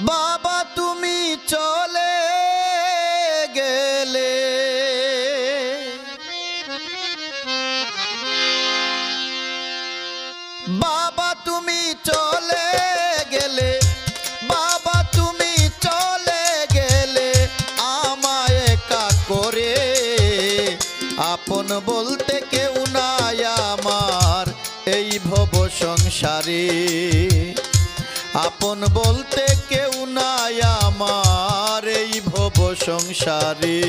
বাবা, তুমি চলে গেলে। বাবা, তুমি চলে গেলে। বাবা, তুমি চলে গেলে। আমায় একা করে আপন বলতে কেউ নাই আমার এই ভব সংসারে। আপন বলতে কেউ নাই আমার এই ভব সংসারে।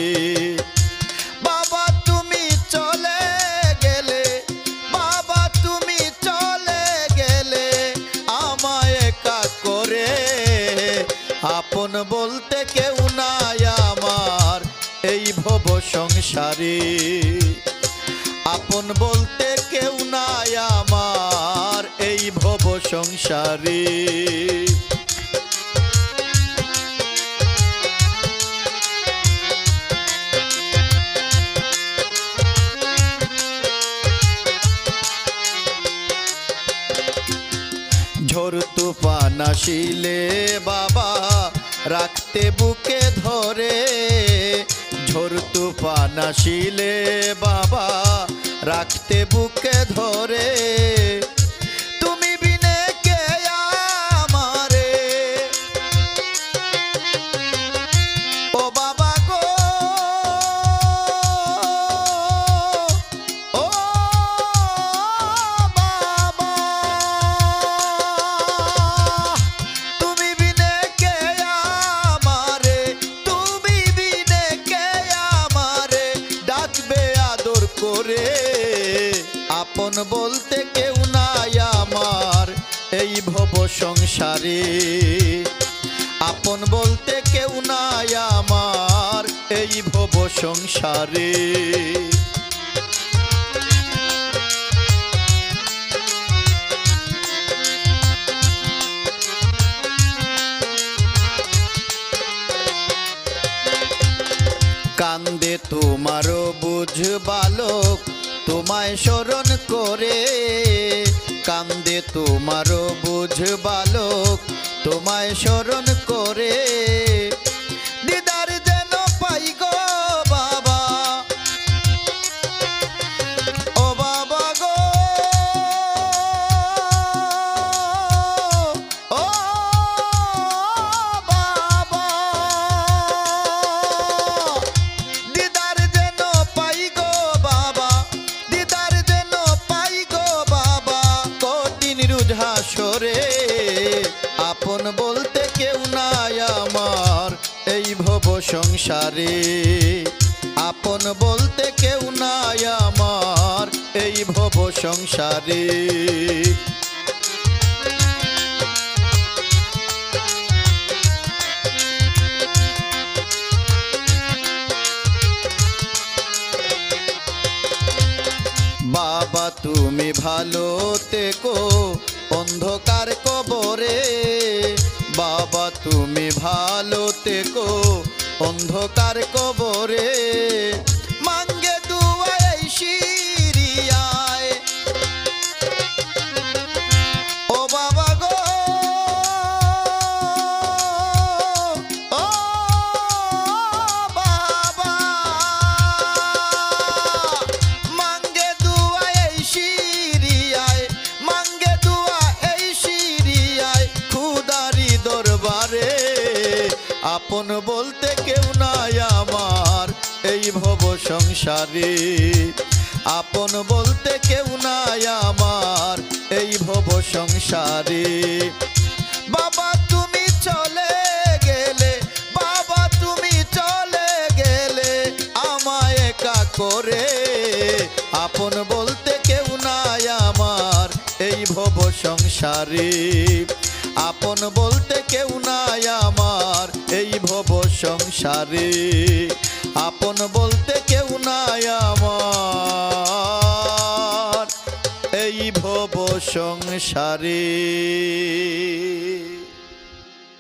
বাবা, তুমি চলে গেলে, বাবা, তুমি চলে গেলে আমায় একা করে। আপন বলতে কেউ নাই আমার এই ভব সংসারে। আপন বলতে সংসারে। ঝড় তুফান বাবা রাখতে বুকে ধরে। ঝড় তুফান আসিলে বাবা রাখতে বুকে ধরে। আপন বলতে কেউ নাই আমার, এই ভব সংসারে। আপন বলতে কেউ নাই আমার, এই ভব সংসারে। কান্দে তোমারও বুঝ বালক তোমায় স্মরণ করে কান্দে তোমারও বুঝ বালক তোমায় স্মরণ করে। আপন বলতে কেউ নাই আমার, এই ভব সংসারে। আপন বলতে কেউ নাই আমার, এই ভব সংসারে। বাবা, তুমি ভালো থেকো অন্ধকার কবরে। তুমি ভালো তেকো অন্ধকার কবরে আপন বলতে কেউ নাই আমার এই ভব সংসারে। আপন বলতে কেউ নাই আমার এই ভব সংসারে। বাবা, তুমি চলে গেলে, বাবা, তুমি চলে গেলে আমায় একা করে। আপন বলতে কেউ নাই আমার এই ভব সংসারে। আপন বলতে কেউ নাই আমার এই ভব সংসারে। আপন বলতে কেউ নাই আমার এই ভব সংসারে।